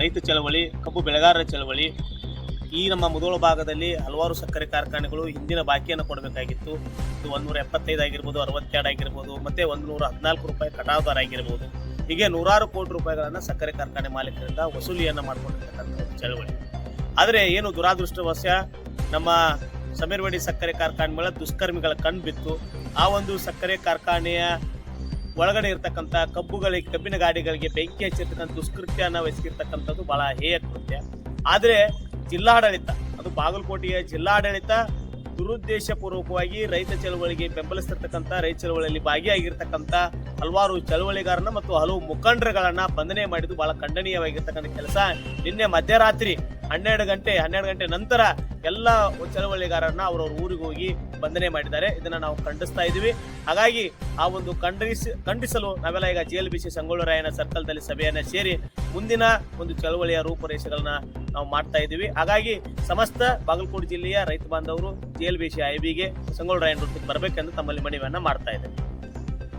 ರೈತ ಚಳವಳಿ, ಕಬ್ಬು ಬೆಳೆಗಾರರ ಚಳವಳಿ, ಈ ನಮ್ಮ ಮುದೋಳ ಭಾಗದಲ್ಲಿ ಹಲವಾರು ಸಕ್ಕರೆ ಕಾರ್ಖಾನೆಗಳು ಹಿಂದಿನ ಬಾಕಿಯನ್ನು ಕೊಡಬೇಕಾಗಿತ್ತು. ಇದು ಒಂದೂರ ಎಪ್ಪತ್ತೈದು ಆಗಿರ್ಬೋದು, ಅರವತ್ತೆರಡು ಆಗಿರ್ಬೋದು, ಮತ್ತೆ ಒಂದು ಹದಿನಾಲ್ಕು ರೂಪಾಯಿ ಕಟಾವು ಆಗಿರ್ಬೋದು. ಹೀಗೆ ನೂರಾರು ಕೋಟಿ ರೂಪಾಯಿಗಳನ್ನು ಸಕ್ಕರೆ ಕಾರ್ಖಾನೆ ಮಾಲೀಕರಿಂದ ವಸೂಲಿಯನ್ನು ಮಾಡಿಕೊಂಡಿರ್ತಕ್ಕಂಥ ಚಳವಳಿ. ಆದರೆ ಏನು ದುರಾದೃಷ್ಟವಶ ನಮ್ಮ ಸಮೀರ್ವಡಿ ಸಕ್ಕರೆ ಕಾರ್ಖಾನೆ ಮೇಲೆ ದುಷ್ಕರ್ಮಿಗಳ ಕಣ್ಣು ಬಿತ್ತು. ಆ ಒಂದು ಸಕ್ಕರೆ ಕಾರ್ಖಾನೆಯ ಒಳಗಡೆ ಇರ್ತಕ್ಕಂಥ ಕಬ್ಬುಗಳಿಗೆ ಕಬ್ಬಿನ ಗಾಡಿಗಳಿಗೆ ಬೆಂಕಿ ಹಚ್ಚಿರ್ತಕ್ಕಂಥ ದುಷ್ಕೃತ್ಯನ ವಹಿಸಿರ್ತಕ್ಕಂಥದ್ದು ಬಹಳ ಹೇಯ ಕೃತ್ಯ. ಆದರೆ ಜಿಲ್ಲಾಡಳಿತ, ಅದು ಬಾಗಲಕೋಟೆಯ ಜಿಲ್ಲಾಡಳಿತ ದುರುದ್ದೇಶಪೂರ್ವಕವಾಗಿ ರೈತ ಚಳವಳಿಗೆ ಬೆಂಬಲಿಸಿರ್ತಕ್ಕಂಥ ರೈತ ಚಳವಳಿಯಲ್ಲಿ ಭಾಗಿಯಾಗಿರ್ತಕ್ಕಂಥ ಹಲವಾರು ಚಳವಳಿಗಾರನ ಮತ್ತು ಹಲವು ಮುಖಂಡರುಗಳನ್ನ ಬಂಧನೆ ಮಾಡಿದ್ದು ಬಹಳ ಖಂಡನೀಯವಾಗಿರ್ತಕ್ಕಂಥ ಕೆಲಸ. ನಿನ್ನೆ ಮಧ್ಯರಾತ್ರಿ ಹನ್ನೆರಡು ಗಂಟೆ ಹನ್ನೆರಡು ಗಂಟೆ ನಂತರ ಎಲ್ಲ ಚಳವಳಿಗಾರರನ್ನ ಅವರವ್ರ ಊರಿಗೆ ಹೋಗಿ ಬಂಧನೆ ಮಾಡಿದ್ದಾರೆ. ಇದನ್ನ ನಾವು ಖಂಡಿಸ್ತಾ ಇದ್ದೀವಿ. ಹಾಗಾಗಿ ಆ ಒಂದು ಖಂಡಿಸಿ, ಖಂಡಿಸಲು ನಾವೆಲ್ಲ ಈಗ ಜಿ ಎಲ್ ಬಿ ಸಿ ಸಂಗೊಳ್ಳರಾಯನ ಸರ್ಕಲ್ದಲ್ಲಿ ಸಭೆಯನ್ನ ಸೇರಿ ಮುಂದಿನ ಒಂದು ಚಳವಳಿಯ ರೂಪುರೇಷೆಗಳನ್ನ ನಾವು ಮಾಡ್ತಾ ಇದ್ದೀವಿ. ಹಾಗಾಗಿ ಸಮಸ್ತ ಬಾಗಲಕೋಟೆ ಜಿಲ್ಲೆಯ ರೈತ ಬಾಂಧವರು G L B C I ಬಿಗೆ ಸಂಗೊಳ್ಳರಾಯನ ವೃತ್ತಿಗೆ ಬರಬೇಕೆಂದು ತಮ್ಮಲ್ಲಿ ಮನವಿಯನ್ನ ಮಾಡ್ತಾ ಇದ್ದೇವೆ.